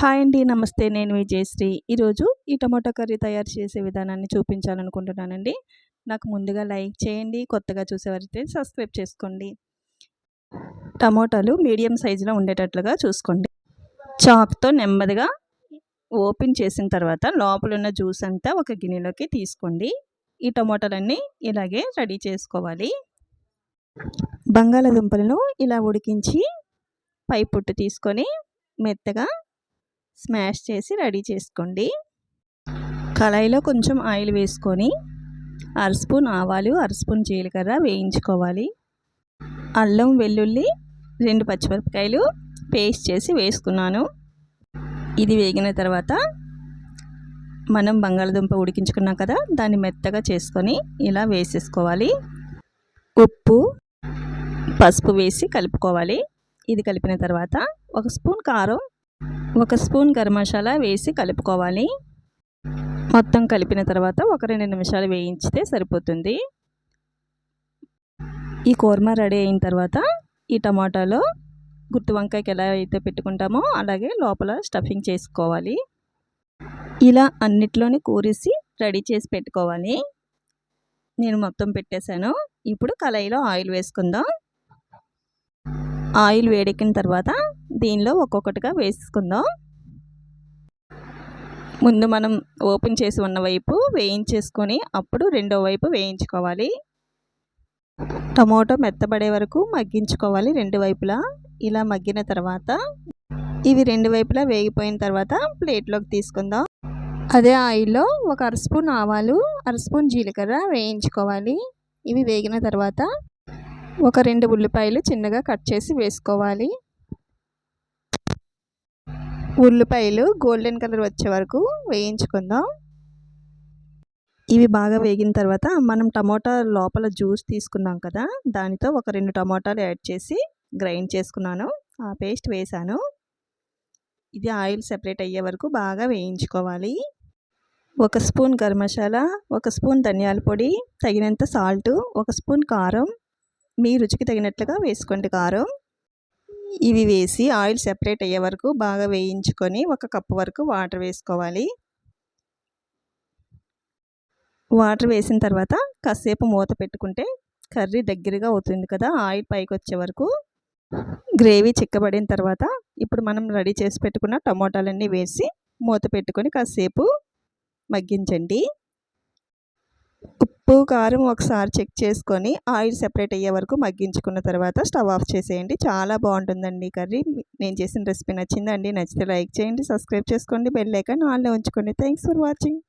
Hi అండి నమస్తే. నేను విజయశ్రీ ఈరోజు ఈ టమాటో కర్రీ తయారు చేసే విధానాన్ని చూపించాలనుకుంటున్నానండి. నాకు ముందుగా లైక్ చేయండి కొత్తగా చూసేవారైతే సబ్స్క్రైబ్ చేసుకోండి. టమోటాలు మీడియం సైజులో ఉండేటట్లుగా చూసుకోండి. చాక్తో నెమ్మదిగా ఓపెన్ చేసిన తర్వాత లోపల ఉన్న జ్యూస్ అంతా ఒక గిన్నెలోకి తీసుకోండి. ఈ టమోటాలన్నీ ఇలాగే రెడీ చేసుకోవాలి. బంగాళాదుంపలను ఇలా ఉడికించి పై పుట్టు తీసుకొని మెత్తగా స్మాష్ చేసి రెడీ చేసుకోండి. కళాయిలో కొంచెం ఆయిల్ వేసుకొని అర స్పూన్ ఆవాలు అర స్పూన్ జీలకర్ర వేయించుకోవాలి. అల్లం వెల్లుల్లి రెండు పచ్చిమిరపకాయలు పేస్ట్ చేసి వేసుకున్నాను. ఇది వేగిన తర్వాత మనం బంగాళదుంప ఉడికించుకున్నాం కదా దాన్ని మెత్తగా చేసుకొని ఇలా వేసేసుకోవాలి. ఉప్పు పసుపు వేసి కలుపుకోవాలి. ఇది కలిపిన తర్వాత ఒక స్పూన్ కారం ఒక స్పూన్ గరం మసాలా వేసి కలుపుకోవాలి. మొత్తం కలిపిన తర్వాత ఒక రెండు నిమిషాలు వేయించితే సరిపోతుంది. ఈ కూర్మ రెడీ అయిన తర్వాత ఈ టమాటాలో గుత్తి వంకాయకి ఎలా అయితే పెట్టుకుంటామో అలాగే లోపల స్టఫింగ్ చేసుకోవాలి. ఇలా అన్నిట్లోని కూరేసి రెడీ చేసి పెట్టుకోవాలి. నేను మొత్తం పెట్టేశాను. ఇప్పుడు కళాయిలో ఆయిల్ వేసుకుందాం. ఆయిల్ వేడెక్కిన తర్వాత దీనిలో ఒక్కొక్కటిగా వేసుకుందాం. ముందు మనం ఓపెన్ చేసి ఉన్న వైపు వేయించేసుకొని అప్పుడు రెండో వైపు వేయించుకోవాలి. టమోటో మెత్తబడే వరకు మగ్గించుకోవాలి రెండు వైపులా. ఇలా మగ్గిన తర్వాత ఇవి రెండు వైపులా వేగిపోయిన తర్వాత ప్లేట్లోకి తీసుకుందాం. అదే ఆయిల్లో ఒక అర స్పూన్ ఆవాలు అర స్పూన్ జీలకర్ర వేయించుకోవాలి. ఇవి వేగిన తర్వాత ఒక రెండు ఉల్లిపాయలు చిన్నగా కట్ చేసి వేసుకోవాలి. ఉల్లిపాయలు గోల్డెన్ కలర్ వచ్చే వరకు వేయించుకుందాం. ఇవి బాగా వేగిన తర్వాత మనం టమోటా లోపల జ్యూస్ తీసుకున్నాం కదా దానితో ఒక రెండు టమోటాలు యాడ్ చేసి గ్రైండ్ చేసుకున్నాను. ఆ పేస్ట్ వేసాను. ఇది ఆయిల్ సెపరేట్ అయ్యే వరకు బాగా వేయించుకోవాలి. ఒక స్పూన్ గరం మసాలా ఒక స్పూన్ ధనియాల పొడి తగినంత సాల్టు ఒక స్పూన్ కారం. మీ రుచికి తగినట్లుగా వేసుకోండి కారం. ఇవి వేసి ఆయిల్ సెపరేట్ అయ్యే వరకు బాగా వేయించుకొని ఒక కప్పు వరకు వాటర్ వేసుకోవాలి. వాటర్ వేసిన తర్వాత కాసేపు మూత పెట్టుకుంటే కర్రీ దగ్గరగా అవుతుంది కదా ఆయిల్ పైకి వచ్చే వరకు. గ్రేవీ చిక్కబడిన తర్వాత ఇప్పుడు మనం రెడీ చేసి పెట్టుకున్న టమోటాలన్నీ వేసి మూత పెట్టుకొని కాసేపు మగ్గించండి. ఉప్పు కారం ఒకసారి చెక్ చేసుకొని ఆయిల్ సెపరేట్ అయ్యే వరకు మగ్గించుకున్న తర్వాత స్టవ్ ఆఫ్ చేసేయండి. చాలా బాగుంటుందండి కర్రీ. నేను చేసిన రెసిపీ నచ్చిందండి. నచ్చితే లైక్ చేయండి సబ్స్క్రైబ్ చేసుకోండి బెల్ ఐకాన్ ఆన్లో ఉంచుకోండి. Thanks for watching.